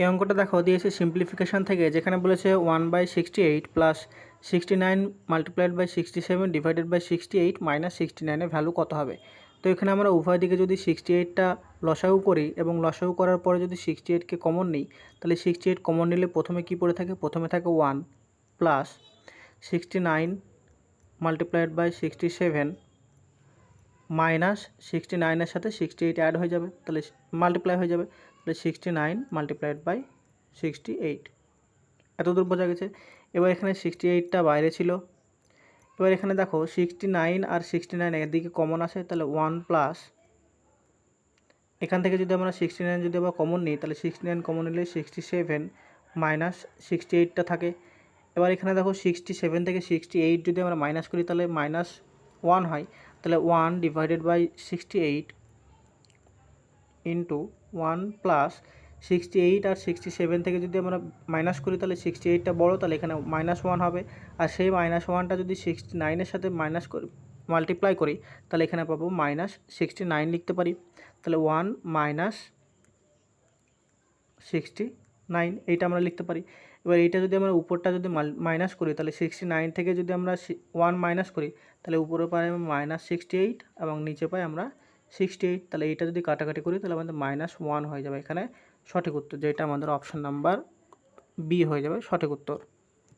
এই অঙ্কটা দেখো, দিয়েছে সিম্পলিফিকেশান থেকে, যেখানে বলেছে one by sixty eight plus sixty nine multiplied by sixty seven divided by sixty eight minus sixty নাইনের ভ্যালু কত হবে? তো এখানে আমরা উভয় দিকে যদি সিক্সটি এইটটা লসাগু করি এবং লসাগু করার পরে যদি সিক্সটি এইটকে কমন নিই, তাহলে সিক্সটি এইট কমন নিলে প্রথমে কী পড়ে থাকে? প্রথমে থাকে one plus sixty nine multiplied by sixty seven minus sixty নাইনের সাথে সিক্সটি এইট অ্যাড হয়ে যাবে, তাহলে মাল্টিপ্লাই হয়ে যাবে। Sixty nine multiplied by sixty eight এতদূর বোঝা গেছে। এবার এখানে সিক্সটি এইটটা বাইরে ছিল। এবার এখানে দেখো সিক্সটি নাইন আর সিক্সটি নাইন একদিকে কমন আসে তাহলে ওয়ান প্লাস এখান থেকে যদি আমরা সিক্সটি নাইন যদি আবার কমন নিই, তাহলে সিক্সটি নাইন কমন নিলে সিক্সটি সেভেন মাইনাস সিক্সটি এইটটা থাকে। এবার এখানে দেখো সিক্সটি সেভেন থেকে সিক্সটি এইট যদি আমরা মাইনাস করি, তাহলে মাইনাস ওয়ান হয়। তাহলে one divided by sixty eight into one plus sixty eight R sixty seven থেকে যদি আমরা মাইনাস করি তাহলে সিক্সটি এইটটা বড়ো, তাহলে এখানে মাইনাস ওয়ান হবে। আর সেই মাইনাস ওয়ানটা যদি সিক্সটি নাইনের সাথে মাইনাস করি মাল্টিপ্লাই করি, তাহলে এখানে পাবো মাইনাস সিক্সটি নাইন লিখতে পারি। তাহলে ওয়ান মাইনাস সিক্সটি নাইন, এইটা আমরা লিখতে পারি। এবার এইটা যদি আমরা উপরটা যদি মাইনাস করি, তাহলে সিক্সটি নাইন থেকে যদি আমরা ওয়ান মাইনাস করি, তাহলে উপরে পাই মাইনাস সিক্সটি এইট এবং নিচে পাই আমরা সিক্সটি এইট তাহলে এইটা যদি কাটাকাটি করি, তাহলে আমাদের মাইনাস ওয়ান হয়ে যাবে এখানে সঠিক উত্তর, যেটা আমাদের অপশান নাম্বার বি হয়ে যাবে সঠিক উত্তর।